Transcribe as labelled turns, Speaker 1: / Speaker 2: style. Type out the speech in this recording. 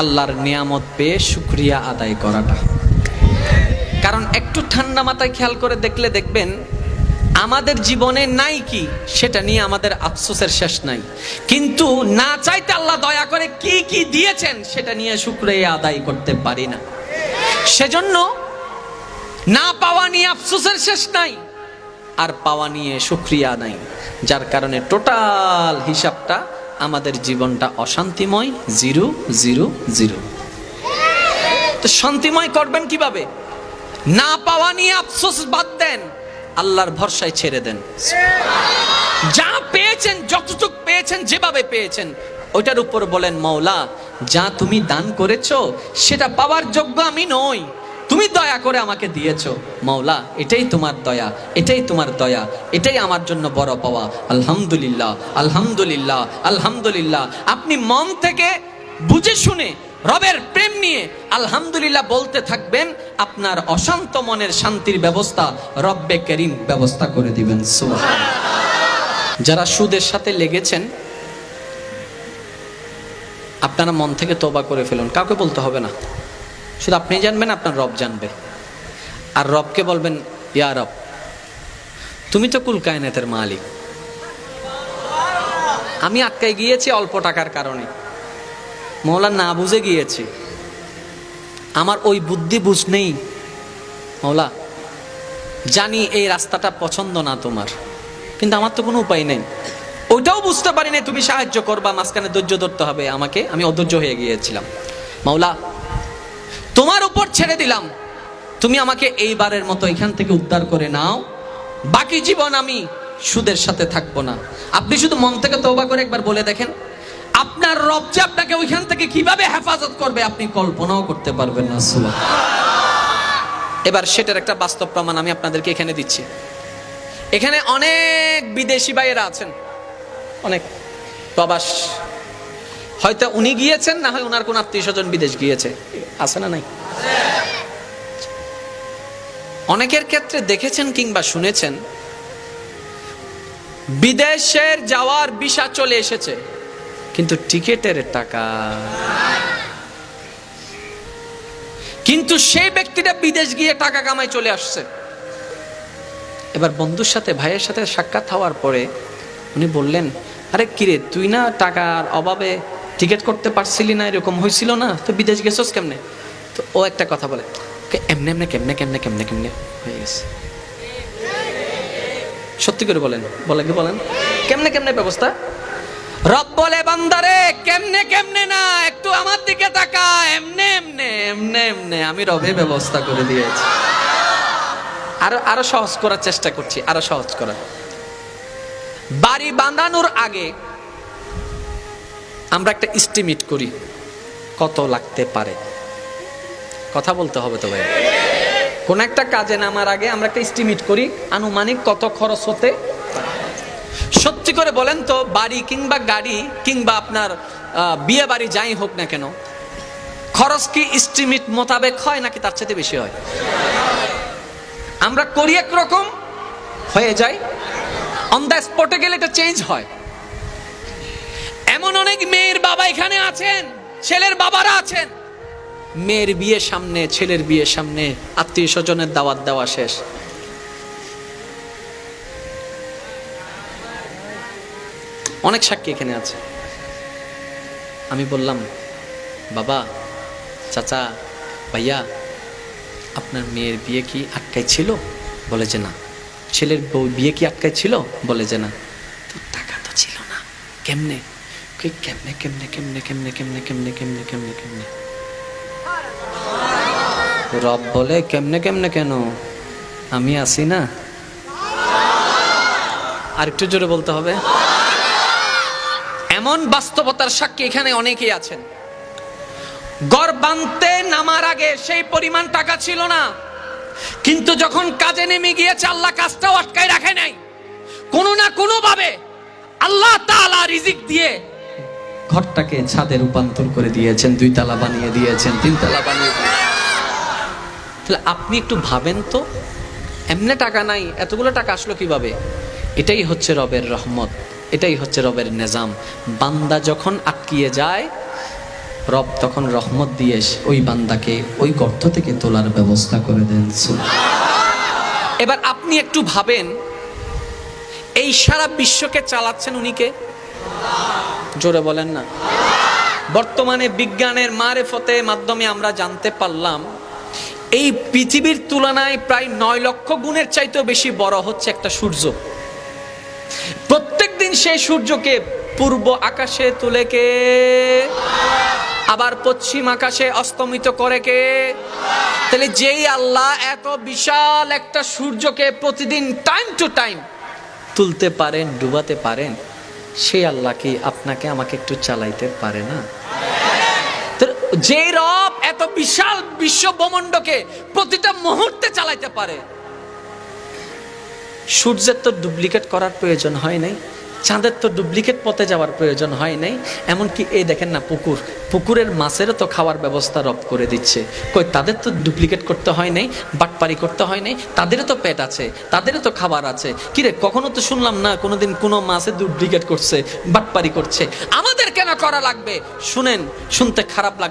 Speaker 1: আল্লাহর নিয়ামত পেয়ে শুক্রিয়া আদায় করাটা। কারণ একটু ঠান্ডা মাথায় খেয়াল করে দেখলে দেখবেন, আমাদের জীবনে নাই কি, সেটা নিয়ে আমাদের আফসোসের শেষ নাই। কিন্তু না চাইতে আল্লাহ দয়া করে কি কি দিয়েছেন, সেটা নিয়ে শুক্রিয়া আদায় করতে পারি না। সেজন্য না পাওয়া নিয়ে আফসোসের শেষ নাই, আর পাওয়া নিয়ে শুক্রিয়া নাই, যার কারণে টোটাল হিসাবটা আমাদের জীবনটা অশান্তিময়, জিরো জিরো জিরো। তো শান্তিময় করবেন কীভাবে? না পাওয়া নিয়ে আফসোস বাদ দেন, আল্লাহর ভরসায় ছেড়ে দেন। যা পেয়েছেন, যতটুক পেয়েছেন, যেভাবে পেয়েছেন, ওইটার উপর বলেন, মৌলা, যা তুমি দান করেছ, সেটা পাওয়ার যোগ্য আমি নই। তুমি দয়া করে আমাকে দিয়েছ। মৌলা এটাই তোমার দয়া, এটাই তোমার দয়া, এটাই আমার জন্য বড় পাওয়া। আলহামদুলিল্লাহ আলহামদুলিল্লাহ আলহামদুলিল্লাহ। আপনি মন থেকে বুঝে শুনে রবের প্রেম নিয়ে আলহামদুলিল্লাহ বলতে থাকবেন, আপনার অশান্ত মনের শান্তির ব্যবস্থা রব্বে করিম ব্যবস্থা করে দিবেন। যারা সুদের সাথে লেগেছেন, আপনারা মন থেকে তোবা করে ফেলুন। কাউকে বলতে হবে না। শুধু আপনি জানবেন, আপনার রব জানবে। আর রবকে বলবেন, ইয়া রব, তুমি তো কুল কায়নাতের মালিক। আমি আটকায় গিয়েছি অল্প টাকার কারণে। মৌলা না বুঝে গিয়েছি। আমার ওই বুদ্ধি বুঝ নেই। মৌলা, জানি এই রাস্তাটা পছন্দ না তোমার, কিন্তু আমার তো কোনো উপায় নেই। ওইটাও বুঝতে পারি না তুমি সাহায্য করবা, মাঝখানে ধৈর্য ধরতে হবে আমাকে। আমি অধৈর্য হয়ে গিয়েছিলাম। মাওলা তোমার উপর ছেড়ে দিলাম। তুমি আমাকে এইবারের মতো এখান থেকে উদ্ধার করে নাও। বাকি জীবন আমি সুদের সাথে থাকব না। আপনি শুধু মন থেকে তৌবা করে একবার বলে দেখেন, আপনার রব যে আপনাকে ওইখান থেকে কীভাবে হেফাজত করবে আপনি কল্পনাও করতে পারবেন না এবার সেটার একটা বাস্তব প্রমাণ আমি আপনাদেরকে এখানে দিচ্ছি। এখানে অনেক বিদেশি ভাইয়েরা আছেন, অনেক প্রবাস। হয়তো উনি গিয়েছেন, না হয় ওনার কোন আত্মীয় স্বজন বিদেশ গিয়েছে। আছে না নাই? অনেকের ক্ষেত্রে দেখেছেন কিংবা শুনেছেন, বিদেশের যাওয়ার ভিসা চলে এসেছে, কিন্তু টিকেটের টাকা। কিন্তু সেই ব্যক্তিটা বিদেশ গিয়ে টাকা কামাই চলে আসছে। এবার বন্ধুর সাথে, ভাইয়ের সাথে সাক্ষাৎ হওয়ার পরে উনি বললেন, আরে কিরে, তুই না টাকার অভাবে টিকিট করতে পারছিলি না, এরকম হয়েছিল না, তো বিদেশ গেছস কেমনে? তো ও একটা কথা বলে, "কে, এমনি, এমনে, কেমনে কেমনে কেমনে কেমনে? হয়ে গেছে। সত্যি করে বলেন, বলে কি বলেন? কেমনে কেমনে ব্যবস্থা? রব বলে, বান্দারে, কেমনে কেমনে না, একটু আমার দিকে তাকা এমনে এমনে এমনে এমনে, আমি রবে ব্যবস্থা করে দিয়েছি। আরও আরও সহজ করার চেষ্টা করছি, আরও সহজ করার। বাড়ি বাঁধানোর আগে আমরা একটা ইস্টিমেট করি, কত লাগতে পারে। কথা বলতে হবে তো ভাই। কোন একটা কাজে নামার আগে আমরা একটা ইস্টিমেট করি, আনুমানিক কত খরচ হতে সত্যি করে বলেন তো, বাড়ি কিংবা গাড়ি কিংবা আপনার বিয়ে বাড়ি যাই হোক না কেন, খরচ কি ইস্টিমেট মোতাবেক হয় নাকি তার চাইতে বেশি হয়? আমরা করি একরকম, হয়ে যায়। অন দ্য স্পটে গেলে এটা চেঞ্জ হয়। অনেক মেয়ের বাবা এখানে আছেন, ছেলের বাবারা আছেন। মেয়ের বিয়ে সামনে, ছেলের বিয়ে সামনে, আত্মীয় স্বজনের দাওয়াত দেওয়া শেষ। অনেক সাক্ষী এখানে আছে। আমি বললাম, বাবা, চাচা, ভাইয়া, আপনার মেয়ের বিয়ে কি আটকাই ছিল? বলে যে না। ছেলের বউ বিয়ে কি আটকাই ছিল? বলে যে না। তো টাকা তো ছিল না। কেমনে? কই কেমনে কেমনে কেমনে কেমনে কেমনে কেমনে কেমনে কেমনে কেমনে রব বলে, কেমনে কেমনে কেন? আমি আছি না? আর একটু জোরে বলতে হবে। এমন বাস্তবতার সাক্ষী এখানে অনেকেই আছেন। গড় বানতে নামার আগে সেই পরিমাণ টাকা ছিল না। কিন্তু যখন কাজে নেমে গিয়েছে, আল্লাহ কাজটাও আটকায় রাখে নাই। কোনো না কোনো ভাবে আল্লাহ তাআলা রিজিক দিয়ে ঘরটাকে ছাদে রূপান্তর করে দিয়েছেন, দুই তালা বানিয়ে দিয়েছেন, তিন তালা বানিয়ে তাহলে আপনি একটু ভাবেন তো, এমনি টাকা নাই, এতগুলো টাকা আসলো কীভাবে? এটাই হচ্ছে রবের রহমত, এটাই হচ্ছে রবের নিজাম। বান্দা যখন আটকিয়ে যায়, রব তখন রহমত দিয়ে ওই বান্দাকে ওই গর্ত থেকে তোলার ব্যবস্থা করে দেন। এবার আপনি একটু ভাবেন, এই সারা বিশ্বকে চালাচ্ছেন উনিকে জোরে বলেন না। বর্তমানে বিজ্ঞানের মারেফতে মাধ্যমে আমরা জানতে পারলাম, এই পৃথিবীর তুলনায় প্রায় নয় লক্ষ গুণের চাইতেও বেশি বড় হচ্ছে একটা সূর্য। প্রত্যেক দিন সেই সূর্যকে পূর্ব আকাশে তুলে কে, আবার পশ্চিম আকাশে অস্তমিত করে কে। তাহলে যেই আল্লাহ এত বিশাল একটা সূর্যকে প্রতিদিন টাইম টু টাইম তুলতে পারেন, ডুবাতে পারেন সেই আল্লাহ কি আপনাকে আমাকে একটু চালাইতে পারে না? যে রব এত বিশাল বিশ্ব ব্রহ্মাণ্ডকে প্রতিটা মুহূর্তে চালাইতে পারে, সূর্যের তো ডুপ্লিকেট করার প্রয়োজন হয় নাই। চাঁদের তো ডুপ্লিকেট পথে যাওয়ার প্রয়োজন হয় নাই। এমনকি এই দেখেন না, পুকুর। পুকুরের মাছেরও তো খাওয়ার ব্যবস্থা রব করে দিচ্ছে। কই, তাদের তো ডুপ্লিকেট করতে হয় নাই, বাটপারি করতে হয় নাই, তাদেরও তো পেট আছে, তাদেরও তো খাবার আছে। কিরে, কখনো তো শুনলাম না, কোনোদিন কোনো মাছে ডুপ্লিকেট করছে, বাটপারি করছে। আমাদের কেন করা লাগবে? শুনেন, শুনতে খারাপ লাগবে